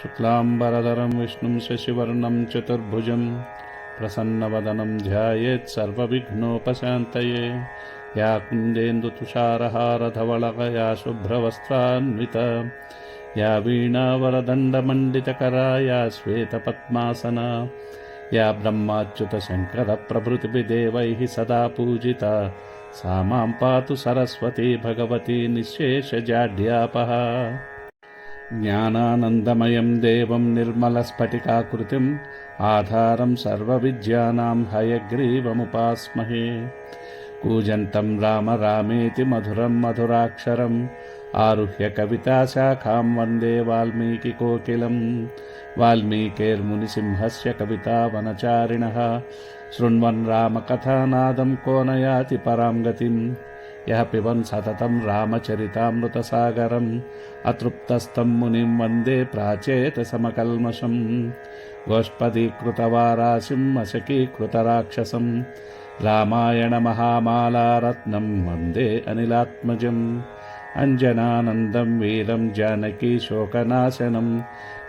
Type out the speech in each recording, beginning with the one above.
शुक्लाम्बरधरं विष्णुं शशिवर्णं चतुर्भुजं प्रसन्नवदनं ध्यायेत् सर्वविघ्नोपशान्तये। या कुन्देन्दुतुषारहारधवलकया शुभ्रवस्त्रान्विता या वीणावरदण्डमण्डितकरा या श्वेतपद्मासना या ब्रह्माच्युतशङ्करप्रभृतिभिदेवैः सदा पूजिता। सा मां पातु सरस्वती भगवती निःशेषजाड्यापः ज्ञानानन्दमयं देवं निर्मलस्फटिकाकृतिम् आधारं सर्वविद्यानां हयग्रीवमुपास्महे कूजन्तं राम रामेति मधुरं मधुराक्षरम् आरुह्य कविताशाखां वन्दे वाल्मीकिकोकिलं वाल्मीकेर्मुनिसिंहस्य कवितावनचारिणः शृण्वन् रामकथानादं को न याति परां गतिम् यः पिबन् सततं रामचरितामृतसागरम् अतृप्तस्तं मुनिं वन्दे प्राचेतसमकल्मषम् गोष्पदीकृतवाराशिम् अशकीकृतराक्षसम् रामायणमहामालारत्नं वन्दे अनिलात्मजम् अञ्जनानन्दं वीरं जानकीशोकनाशनं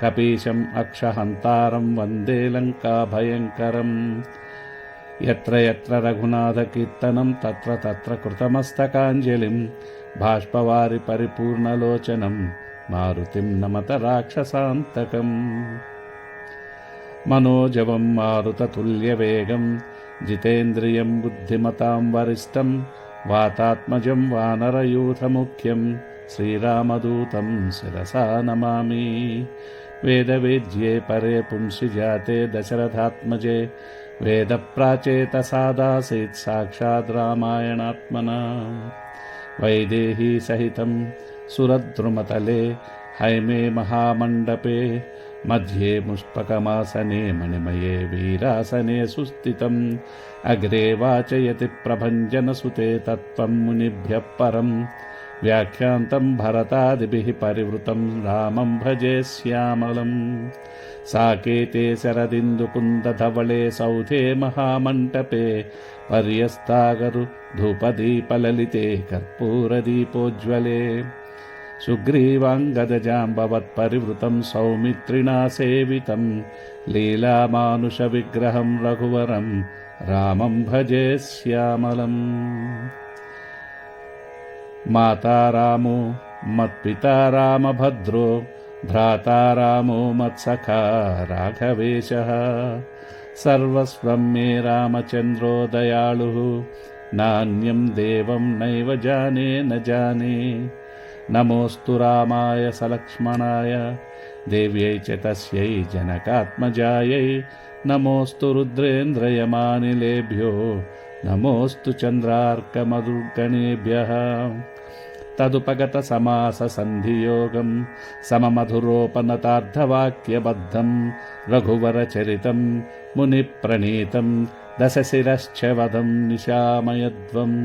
कपीशम् अक्षहन्तारं वन्दे लङ्काभयङ्करम् यत्र यत्र रघुनाथकीर्तनं तत्र तत्र कृतमस्तकाञ्जलिं बाष्पवारि परिपूर्णलोचनं मारुतिं नमत राक्षसान्तकम् मनोजवं मारुततुल्यवेगं जितेन्द्रियं बुद्धिमतां वरिष्ठं वातात्मजं वानरयूथमुख्यं श्रीरामदूतं शिरसा नमामि वेदवेद्ये परे पुंसि जाते दशरथात्मजे वेदप्राचेतसादासीत् साक्षात् रामायणात्मना। वैदेही सहितं सुरद्रुमतले हैमे महामण्डपे मध्ये मुष्पकमासने मणिमये वीरासने सुस्थितम्। अग्रे वाचयति प्रभञ्जनसुते तत्त्वं मुनिभ्यः परं व्याख्यान्तं भरतादिभिः परिवृतं रामं भजे श्यामलम् साकेते शरदिन्दुकुन्दधवळे सौधे महामण्टपे पर्यस्तागरु धूपदीपललिते कर्पूरदीपोज्ज्वले सुग्रीवाङ्गदजाम्बवत्परिवृतं सौमित्रिणा सेवितं लीलामानुषविग्रहं रघुवरं रामं भजे श्यामलम् माता रामो मत्पिता रामभद्रो भ्राता रामो मत्सखा राघवेशः। सर्वस्वं मे रामचन्द्रो दयाळुः नान्यं देवं नैव जाने न जाने। नमोऽस्तु रामाय सलक्ष्मणाय देव्यै च तस्यै जनकात्मजायै। नमोऽस्तु रुद्रेन्द्रयमानिलेभ्यो नमोऽस्तु चन्द्रार्कमधुर्गणेभ्यः तदुपगतसमाससन्धियोगं सममधुरोपनतार्धवाक्यबद्धं रघुवरचरितं मुनिप्रणीतं दशशिरश्चवधं निशामयध्वम्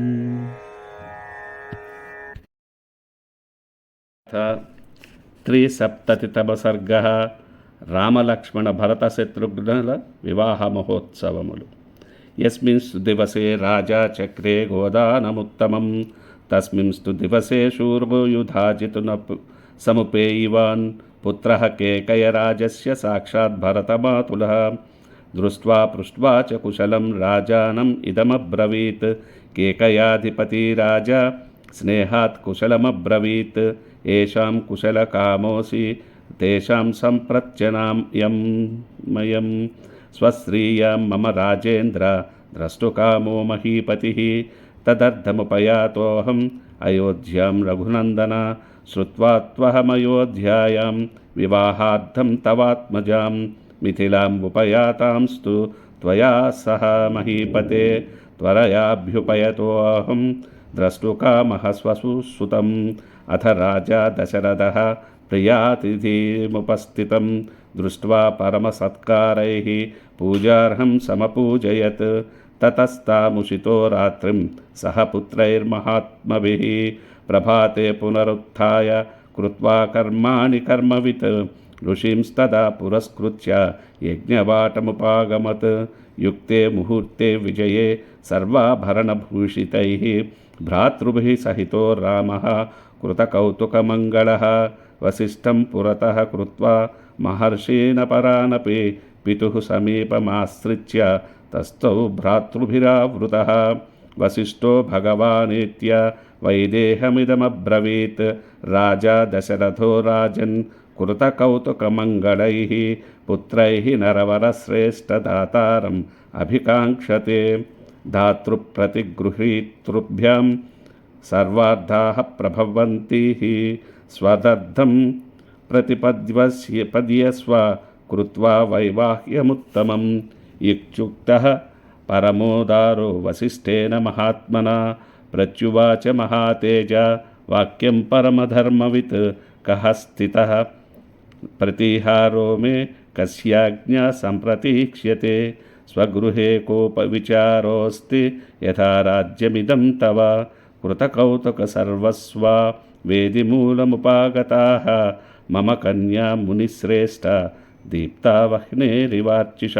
त्रिसप्ततितमसर्गः रामलक्ष्मणभरतशत्रुघ्नविवाहमहोत्सवमुलु यस्मिन् दिवसे राजा चक्रे गोदानमुत्तमं గోదానముత్తమం తస్మిన్స్తు దివసే శూర్వయుధాజితున సముపేయివాన్ పుత్ర కేకయరాజస్య సాక్షాత్ భరతమాతులः దృష్ట్వా పృష్ట్వా చ కుశలం రాజానం ఇదమబ్రవీత్ కేకయాధిపతి రాజా స్నేహాత్ కుశలమబ్రవీత్ ఏషాం కుశలకామోసి తేషాం సంప్రత్యనాయం మయం స్వశ్రీయాం మమ రాజేంద్ర तदर्थमुपयातोऽहम्। अयोध्यां रघुनन्दन, श्रुत्वा त्वहमयोध्यायां विवाहार्थं तवात्मजां। मिथिलामुपयातांस्तु त्वया सह महीपते त्वरयाभ्युपयतोऽहं द्रष्टुकामः स्वसुसुतम् अथ राजा दशरथः प्रियातिथिमुपस्थितं। दृष्ट्वा परमसत्कारैः पूजार्हं समपूजयत्। ततस्तामुषितो रात्रिं सह पुत्रैर्महात्मभिः प्रभाते पुनरुत्थाय कृत्वा कर्माणि कर्मवित् ऋषिंस्तदा पुरस्कृत्य यज्ञवाटमुपागमत् युक्ते मुहूर्ते विजये सर्वाभरणभूषितैः भ्रातृभिः सहितो रामः कृतकौतुकमङ्गलः वसिष्ठं पुरतः कृत्वा महर्षीन् परानपि पितुः समीपमाश्रित्य तस्थौ भ्रातृभिरावृतः वसिष्ठो भगवानेत्य वैदेहमिदमब्रवीत् राजा दशरथो राजन् कृतकौतुकमङ्गलैः पुत्रैः नरवरश्रेष्ठदातारम् अभिकाङ्क्षते धातृप्रतिगृहीतृभ्यां सर्वार्धाः प्रभवन्तीः स्वदर्थं प्रतिपद्यस्य पद्यस्व कृत्वा वैवाह्यमुत्तमम् ఇక్ుక్త పరమోదారో వసిష్ఠేన మహాత్మన ప్రత్యువాచ మహాతేజ వాక్యం పరమధర్మవిత్ కహ స్థిత ప్రతిహారో మే కస్యాజ్ఞ సంప్రతీక్ష్యతే స్వగృహే కోపవిచారోస్తి యథా రాజ్యమిదం తవ కృతకౌతుకసర్వస్వ వేదిమూలముపాగతా మమ కన్యా మునిశ్రేష్ట దీప్తావహ్నేరివార్చిష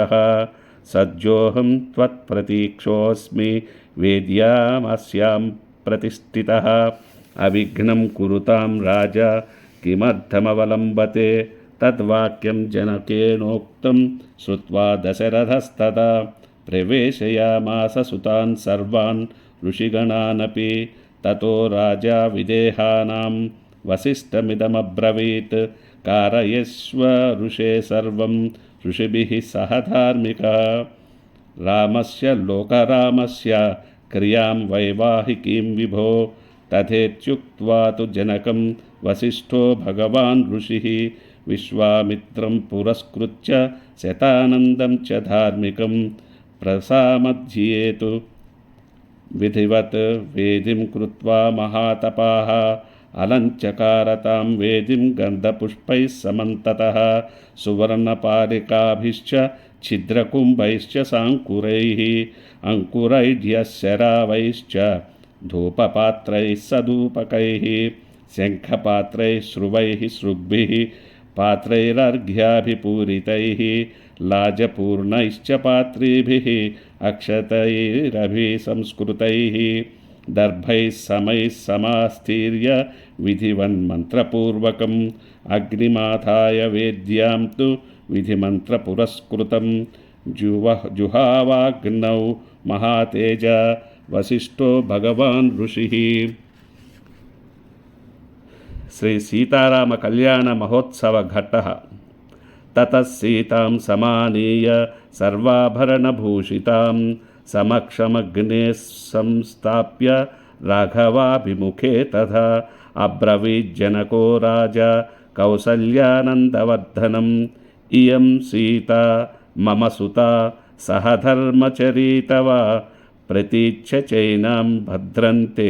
सज्जोऽहं त्वत्प्रतीक्षोऽस्मि वेद्यामस्यां प्रतिष्ठितः। अविघ्नं कुरुतां राजा, किमर्थमवलम्बते? तद्वाक्यं जनकेनोक्तं श्रुत्वा दशरथस्तदा प्रवेशयामास सुतान् सर्वान् ऋषिगणानपि। ततो राजा विदेहानां वसिष्ठमिदमब्रवीत्। कारयस्व ऋषे सर्वं ऋषिभिः सह धार्मिकः रामस्य लोकरामस्य क्रियाँ वैवाहिकीं विभो? तथेत्युक्त्वा तु जनकं वसिष्ठो भगवान् ऋषिः। विश्वामित्रं पुरस्कृत्य शतानन्दं च धार्मिकं प्रसामध्येतु। विधिवत् वेदिं कृत्वा महातपाः। अलञ्चकारतां वेदिं गन्धपुष्पैः समन्ततः सुवर्णपालिकाभिश्च छिद्रकुम्भैश्च साङ्कुरैः अङ्कुरैढ्यशरावैश्च धूपपात्रैः सधूपकैः शङ्खपात्रैः श्रुवैः सृग्भिः पात्रैरर्घ्याभिपूरितैः लाजपूर्णैश्च पात्रीभिः अक्षतैरभिसंस्कृतैः దర్భైः సమैः సమాస్థీర్య విధివన్మంత్రపూర్వకం. అగ్నిమాధాయ వేద్యాం తు విధిమంత్రపురస్కృతం. జువ జుహావాగ్నౌ మహాతేజ వశిష్ఠో భగవాన్ ఋషి. శ్రీ సీతారామ కళ్యాణ మహోత్సవ ఘట్ట తత సీతాం సమానీయ సర్వాభరణభూషితాం. సమక్షమగ్నే సంస్థాప్య రాఘవాభిముఖే తథా అబ్రవీజ్జనకో రాజా కౌసల్యానందవర్ధనం ఇయం సీత మమ సుత సహధర్మచరీతవ ప్రతీచ్ఛ చైనాం భద్రంతే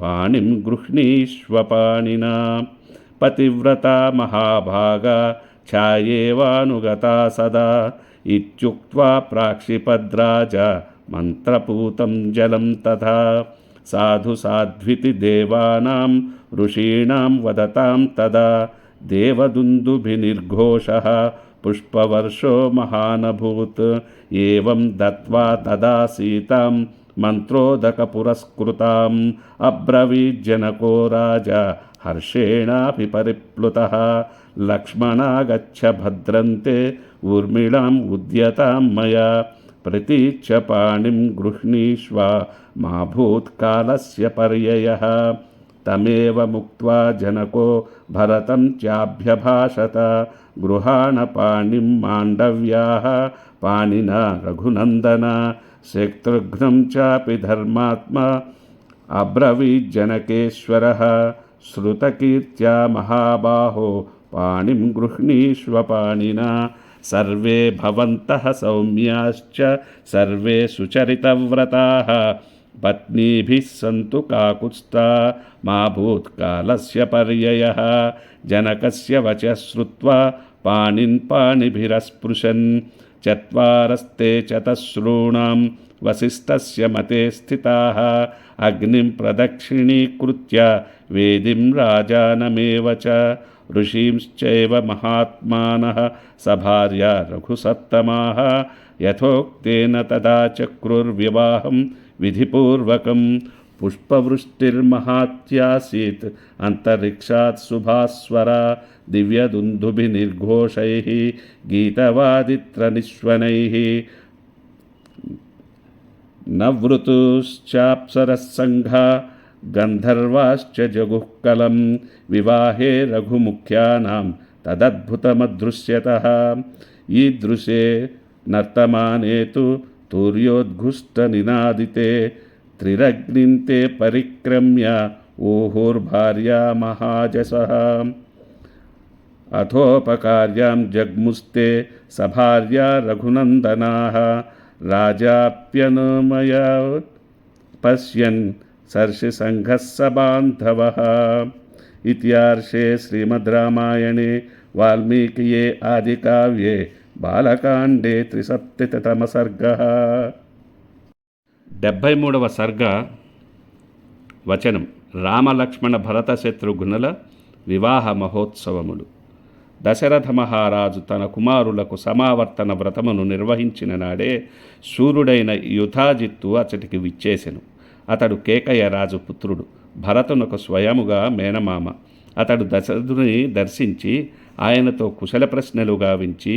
పాణిం గృహ్ణీష్వపాణినా పతివ్రతా మహాభాగా ఛాయేవానుగతా సదా ఇత్యుక్త్వా ప్రాక్షిపద్రాజ మంత్రపూతం జలం తథా. సాధు సాధ్వితి దేవానాం ఋషీణాం వదతాం తదా. దేవదుందుభిర్ఘోష పుష్పవర్షో మహానభూత్. ఏం దత్వా తదా సీతాం మంత్రోదకపురస్కృతాం. అబ్రవీజ్జనకో రాజా హర్షేణాపి పరిప్లుత. లక్ష్మణాగచ్చ భద్రంతే ఊర్మిళాం ఉద్యతాం మయా. मया प्रतीच्छ पाणिं गृह्णीष्व मा भूत्कालस्य पर्ययः तमेव मुक्त्वा जनको भरतं चाभ्यभाषत। गृहाणपाणिं माण्डव्याः। पाणिना रघुनन्दन। शत्रुघ्नं चापि धर्मात्मा। अब्रवीज्जनकेश्वरः। श्रुतकीर्त्या महाबाहो। पाणिं गृह्णीष्वपाणिना सर्वे भवन्तः सौम्याश्च सर्वे सुचरितव्रताः। पत्नीभिः सन्तु काकुत्स्था मा भूत्कालस्य पर्ययः। जनकस्य वचः श्रुत्वा पाणिन् पाणिभिरस्पृशन्। चत्वारस्ते चतस्रूणां वसिष्ठस्य मते स्थिताः। अग्निं प्रदक्षिणीकृत्य वेदिं राजानमेव च। ఋషీంశ్చైవ మహాత్మానః సభార్య రఘుసత్తమాः యథోక్తేన తదా చక్రుర్వివాహం విధిపూర్వకం పుష్పవృష్టిర్మహాత్యాసీత్ అంతరిక్షాత్ శుభాస్వరా దివ్యదుందుభిర్ఘోషై గీతవాదిత్రనిశ్వనై నవృతుశ్చాప్సరస్సంఘా గంధర్వాశ్చ జగుఃకలం వివాహే రఘుముఖ్యానాం. తదద్భుతమదృశ్యతः. ఈదృశే నర్తమానే తు తూర్యోద్ఘుష్టనినాదితే. త్రిరగ్నింతే పరిక్రమ్య ఊహుర్భార్యా మహాజస. అథోపకార్యాం జగ్ముస్తే సభార్యా రఘునందనా. రాజాప్యనుమయ పశ్యన్ सर्षिसङ्घः स बान्धवः इत्यार्षे श्रीमद्रामायणे वाल्मीकिये आदिकाव्ये బాలకాండే త్రిసప్తమ సర్గ డెబ్భై మూడవ సర్గ వచనం రామలక్ష్మణ భరత శత్రుఘ్నుల వివాహ మహోత్సవములు దశరథ మహారాజు తన కుమారులకు సమావర్తన వ్రతమును నిర్వహించిన నాడే శూరుడైన యుధాజిత్తు అతడికి విచ్చేసెను అతడు కేకయ్య రాజు పుత్రుడు. భరతునకు స్వయముగా మేనమామ. అతడు దశరథుని దర్శించి ఆయనతో కుశల ప్రశ్నలు గావించి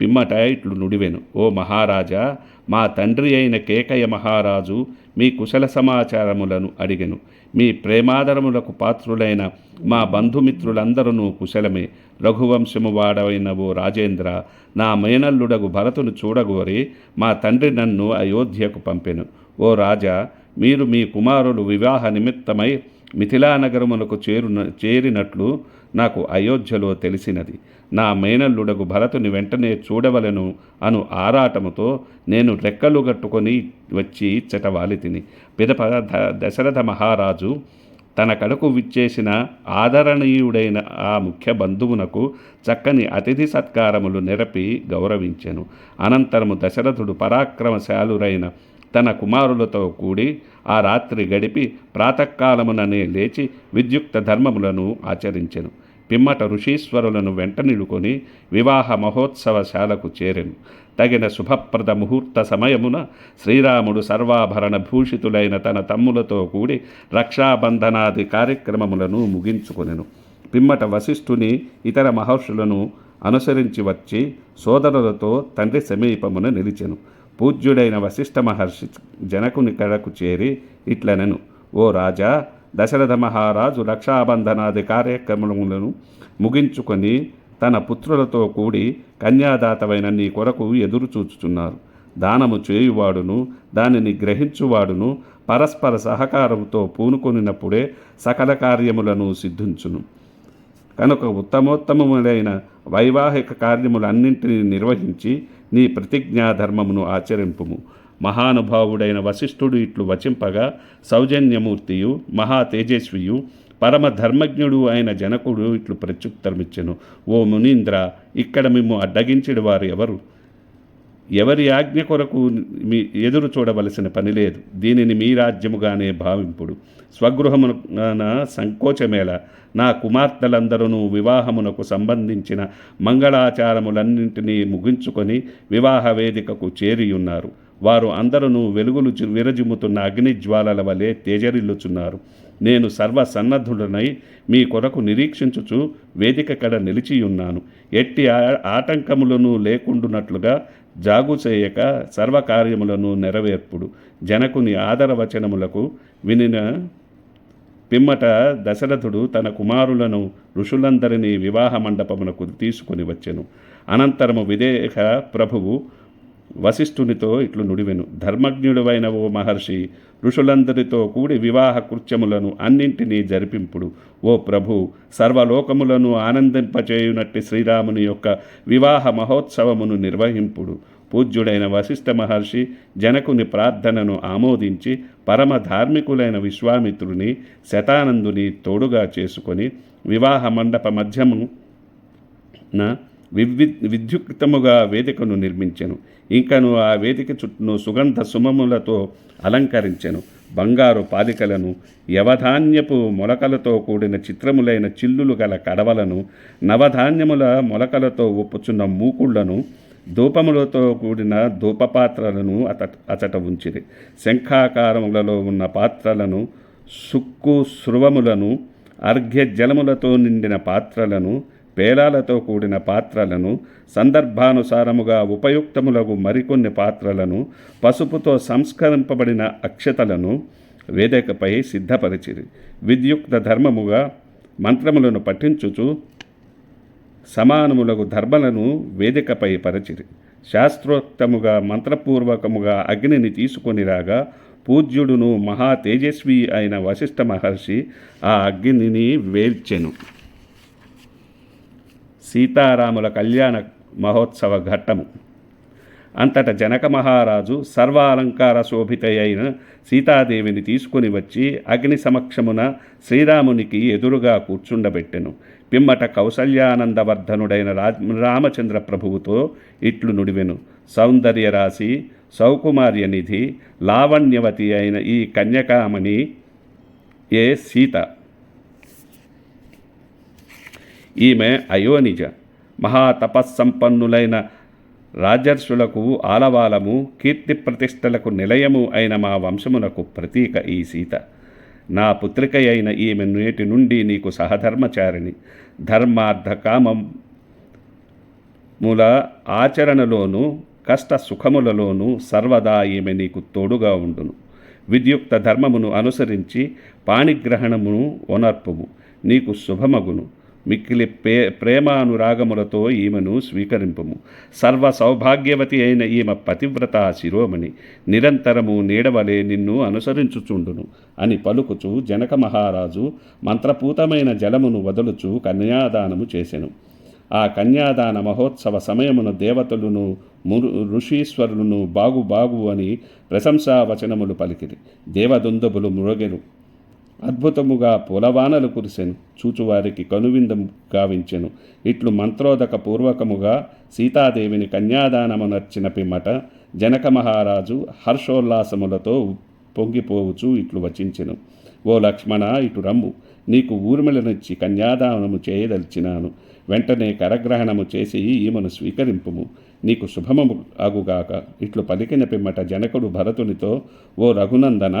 పిమ్మట ఇట్లు నుడివెను. ఓ మహారాజా మా తండ్రి అయిన కేకయ్య మహారాజు మీ కుశల సమాచారములను అడిగెను. మీ ప్రేమాదరములకు పాత్రులైన మా బంధుమిత్రులందరూ కుశలమే. రఘువంశము వాడైన ఓ రాజేంద్ర నా మేనల్లుడగు భరతును చూడగోరి మా తండ్రి నన్ను అయోధ్యకు పంపెను. ఓ రాజా మీరు మీ కుమారులు వివాహ నిమిత్తమై మిథిలానగరమునకు చేరున చేరినట్లు నాకు అయోధ్యలో తెలిసినది. నా మేనల్లుడగు భరతుని వెంటనే చూడవలను అను ఆరాటముతో నేను రెక్కలు కట్టుకొని వచ్చి చెటవాలి తిని పిదప దశరథ మహారాజు తన కడకు విచ్చేసిన ఆదరణీయుడైన ఆ ముఖ్య బంధువునకు చక్కని అతిథి సత్కారములు నెరపి గౌరవించెను. అనంతరము దశరథుడు పరాక్రమశాలురైన తన కుమారులతో కూడి ఆ రాత్రి గడిపి ప్రాతకాలముననే లేచి విద్యుక్త ధర్మములను ఆచరించెను. పిమ్మట ఋషీశ్వరులను వెంటనిడుకొని వివాహ మహోత్సవశాలకు చేరెను. తగిన శుభప్రద ముహూర్త సమయమున శ్రీరాముడు సర్వాభరణ భూషితులైన తన తమ్ములతో కూడి రక్షాబంధనాది కార్యక్రమములను ముగించుకొనెను. పిమ్మట వశిష్ఠుని ఇతర మహర్షులను అనుసరించి వచ్చి సోదరులతో తండ్రి సమీపమున నిలిచెను. పూజ్యుడైన వశిష్ఠ మహర్షి జనకుని కడకు చేరి ఇట్లనెను ఓ రాజా దశరథ మహారాజు రక్షాబంధనాది కార్యక్రమములను ముగించుకొని తన పుత్రులతో కూడి కన్యాదాతవైన నీ కొరకు ఎదురు చూచుచున్నారు. దానము చేయువాడును దానిని గ్రహించువాడును పరస్పర సహకారంతో పూనుకొనినప్పుడే సకల కార్యములను సిద్ధించును. కనుక ఉత్తమోత్తమములైన వైవాహిక కార్యములన్నింటినీ నిర్వహించి నీ ప్రతిజ్ఞా ధర్మమును ఆచరింపుము. మహానుభావుడైన వశిష్ఠుడు ఇట్లు వచింపగా సౌజన్యమూర్తియు మహా తేజస్వియు పరమ ధర్మజ్ఞుడు అయిన జనకుడు ఇట్లు ప్రత్యుత్తరమిచ్చెను. ఓ మునీంద్ర ఇక్కడ మిమ్ము అడ్డగించిన వారు ఎవరు? ఎవరి ఆజ్ఞ కొరకు మీ ఎదురు చూడవలసిన పని లేదు. దీనిని మీ రాజ్యముగానే భావింపుడు. స్వగృహమున సంకోచమేళ నా కుమార్తెలందరూ వివాహమునకు సంబంధించిన మంగళాచారములన్నింటినీ ముగించుకొని వివాహ వేదికకు చేరియున్నారు. వారు అందరూ వెలుగులు విరజిమ్ముతున్న అగ్నిజ్వాలల వలె తేజరిల్లుచున్నారు. నేను సర్వసన్నద్ధుడనై మీ కొరకు నిరీక్షించుచు వేదిక కడ నిలిచియున్నాను. ఎట్టి ఆ- ఆటంకములను లేకుండునట్లుగా జాగు చేయక సర్వకార్యములను నెరవేర్పుడు. జనకుని ఆదరవచనములకు వినిన పిమ్మట దశరథుడు తన కుమారులను ఋషులందరినీ వివాహ మండపమునకు తీసుకొని వచ్చెను. అనంతరము విదేహ ప్రభువు వశిష్ఠునితో ఇట్లు నుడివెను. ధర్మజ్ఞుడువైన ఓ మహర్షి ఋషులందరితో కూడి వివాహ కృత్యములను అన్నింటినీ జరిపింపుడు. ఓ ప్రభు సర్వలోకములను ఆనందింపచేయునట్టి శ్రీరాముని యొక్క వివాహ మహోత్సవమును నిర్వహింపుడు. పూజ్యుడైన వశిష్ఠ మహర్షి జనకుని ప్రార్థనను ఆమోదించి పరమ ధార్మికులైన విశ్వామిత్రుని శతానందుని తోడుగా చేసుకొని వివాహ మండప మధ్యము వివి విద్యుక్తముగా వేదికను నిర్మించెను. ఇంకను ఆ వేదిక చుట్టూను సుగంధ సుమములతో అలంకరించెను. బంగారు పాదికలను యవధాన్యపు మొలకలతో కూడిన చిత్రములైన చిల్లులు గల కడవలను నవధాన్యముల మొలకలతో ఒప్పుచున్న మూకుళ్ళను ధూపములతో కూడిన ధూపపాత్రలను అత అచట ఉంచిరి. శంఖాకారములలో ఉన్న పాత్రలను సుక్కు స్రువములను అర్ఘ్య జలములతో నిండిన పాత్రలను పేలాలతో కూడిన పాత్రలను సందర్భానుసారముగా ఉపయుక్తములగు మరికొన్ని పాత్రలను పసుపుతో సంస్కరింపబడిన అక్షతలను వేదికపై సిద్ధపరిచిరి. విద్యుక్త ధర్మముగా మంత్రములను పఠించుచు సమానములకు ధర్మలను వేదికపై పరచిరి. శాస్త్రోక్తముగా మంత్రపూర్వకముగా అగ్నిని తీసుకొని రాగా పూజ్యుడును మహా తేజస్వి అయిన వశిష్ఠ మహర్షి ఆ అగ్నిని వేల్చెను సీతారాముల కళ్యాణ మహోత్సవ ఘట్టము. అంతట జనక మహారాజు సర్వాలంకార శోభిత అయిన సీతాదేవిని తీసుకుని వచ్చి అగ్ని సమక్షమున శ్రీరామునికి ఎదురుగా కూర్చుండబెట్టెను. పిమ్మట కౌసల్యానందవర్ధనుడైన రామచంద్ర ప్రభువుతో ఇట్లు నుడివెను. సౌందర్య రాశి సౌకుమార్య నిధి లావణ్యవతి అయిన ఈ కన్యకామణి ఏ సీత. ఈమె అయోనిజ. మహాతపస్సంపన్నులైన రాజర్షులకు ఆలవాలము కీర్తి ప్రతిష్టలకు నిలయము అయిన మా వంశమునకు ప్రతీక ఈ సీత. నా పుత్రిక అయిన ఈమె నేటి నుండి నీకు సహధర్మచారిణి. ధర్మార్థ కామం మూల ఆచరణలోను కష్ట సుఖములలోనూ సర్వదా ఈమె నీకు తోడుగా ఉండును. విద్యుక్త ధర్మమును అనుసరించి పాణిగ్రహణమును ఓనర్పుము నీకు శుభమగును. మిక్కిలి ప్రే ప్రేమానురాగములతో ఈమెను స్వీకరింపుము. సర్వ సౌభాగ్యవతి అయిన ఈమె పతివ్రత శిరోమణి. నిరంతరము నీడవలే నిన్ను అనుసరించుచుండును అని పలుకుచు జనక మహారాజు మంత్రపూతమైన జలమును వదులుచు కన్యాదానము చేసెను. ఆ కన్యాదాన మహోత్సవ సమయమున దేవతలను మురు ఋషీశ్వరులను బాగు బాగు అని ప్రశంసావచనములు పలికిరి. దేవదుందుబులు మృగెను అద్భుతముగా పూలవానలు కురిసెను. చూచువారికి కనువిందం గావించెను. ఇట్లు మంత్రోదక పూర్వకముగా సీతాదేవిని కన్యాదానమునర్చిన పిమ్మట జనక మహారాజు హర్షోల్లాసములతో పొంగిపోవుచు ఇట్లు వచించెను. ఓ లక్ష్మణ ఇటు రమ్ము నీకు ఊర్మిళనిచ్చి కన్యాదానము చేయదలిచినాను. వెంటనే కరగ్రహణము చేసి ఈమెను స్వీకరింపుము. నీకు శుభమము ఆగుగాక. ఇట్లు పలికిన పిమ్మట జనకుడు భరతునితో ఓ రఘునందన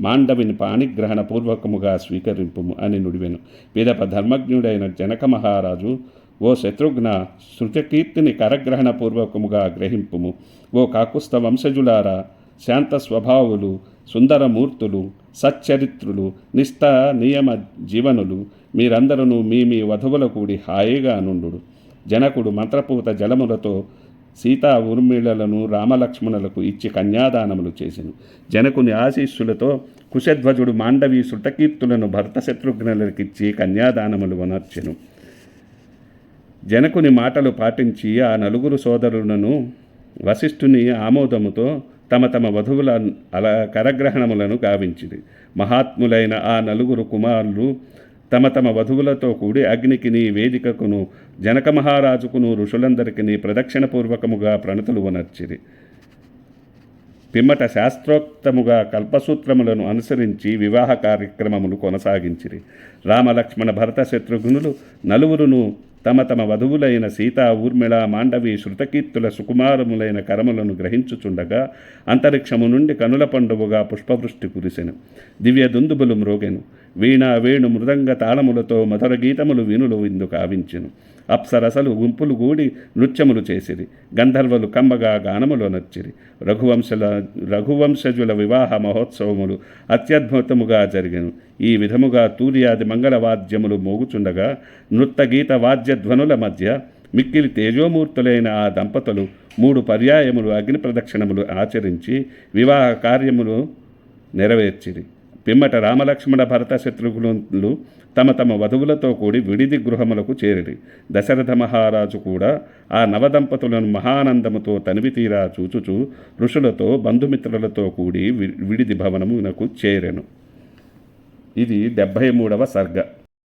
మాండవిని పాణిగ్రహణ పూర్వకముగా స్వీకరింపుము అని నుడివెను. పిదప ధర్మజ్ఞుడైన జనక మహారాజు ఓ శత్రుఘ్న శృతకీర్తిని కరగ్రహణ పూర్వకముగా గ్రహింపుము. ఓ కాకుస్థ వంశజులారా శాంత స్వభావులు సుందరమూర్తులు సచ్చరిత్రులు నిష్ట నియమ జీవనులు మీరందరూ మీ మీ వధువుల కూడి హాయిగా నుండు జనకుడు మంత్రపూత జలములతో సీతా ఊర్మిళలను రామలక్ష్మణులకు ఇచ్చి కన్యాదానములు చేసెను. జనకుని ఆశీస్సులతో కుశధ్వజుడు మాండవి సుటకీర్తులను భర్త శత్రుఘ్నులకిచ్చి కన్యాదానములు వనర్చెను జనకుని మాటలు పాటించి ఆ నలుగురు సోదరులను వశిష్ఠుని ఆమోదముతో తమ తమ వధువుల అల కరగ్రహణములను గావించింది మహాత్ములైన ఆ నలుగురు కుమారులు తమ తమ వధువులతో కూడి అగ్నికిని వేదికకును జనక మహారాజుకును ఋషులందరికీ ప్రదక్షిణపూర్వకముగా ప్రణతులు వనర్చిరి. పిమ్మట శాస్త్రోక్తముగా కల్పసూత్రములను అనుసరించి వివాహ కార్యక్రమములు కొనసాగించిరి. రామలక్ష్మణ భరత శత్రుఘ్నులు నలువురును తమ తమ వధువులైన సీత ఊర్మిళ మాండవి శృతకీర్తుల సుకుమారములైన కరములను గ్రహించుచుండగా అంతరిక్షము నుండి కనుల పండువుగా పుష్పవృష్టి కురిసెను. దివ్య దుందుబులు మ్రోగెను. వీణ వేణు మృదంగ తాళములతో మధుర గీతములు వీణులు ఇందు కావించెను. అప్సరసలు గుంపులు గూడి నృత్యములు చేసిరి. గంధర్వులు కమ్మగా గానములో నచ్చిరి. రఘువంశల రఘువంశజుల వివాహ మహోత్సవములు అత్యద్భుతముగా జరిగెను. ఈ విధముగా తూర్యాది మంగళవాద్యములు మోగుచుండగా నృత్యగీత వాద్యధ్వనుల మధ్య మిక్కిలి తేజోమూర్తులైన ఆ దంపతులు మూడు పర్యాయములు అగ్ని ప్రదక్షిణములు ఆచరించి వివాహ కార్యములు నెరవేర్చిరి. పిమ్మట రామలక్ష్మణ భరత శత్రుఘ్నులు తమ తమ వధువులతో కూడి విడిది గృహములకు చేరిరి. దశరథ మహారాజు కూడా ఆ నవదంపతులను మహానందముతో తనివి తీరా చూచుచు ఋషులతో బంధుమిత్రులతో కూడి విడిది భవనమునకు చేరెను. ఇది డెబ్భై మూడవ సర్గ.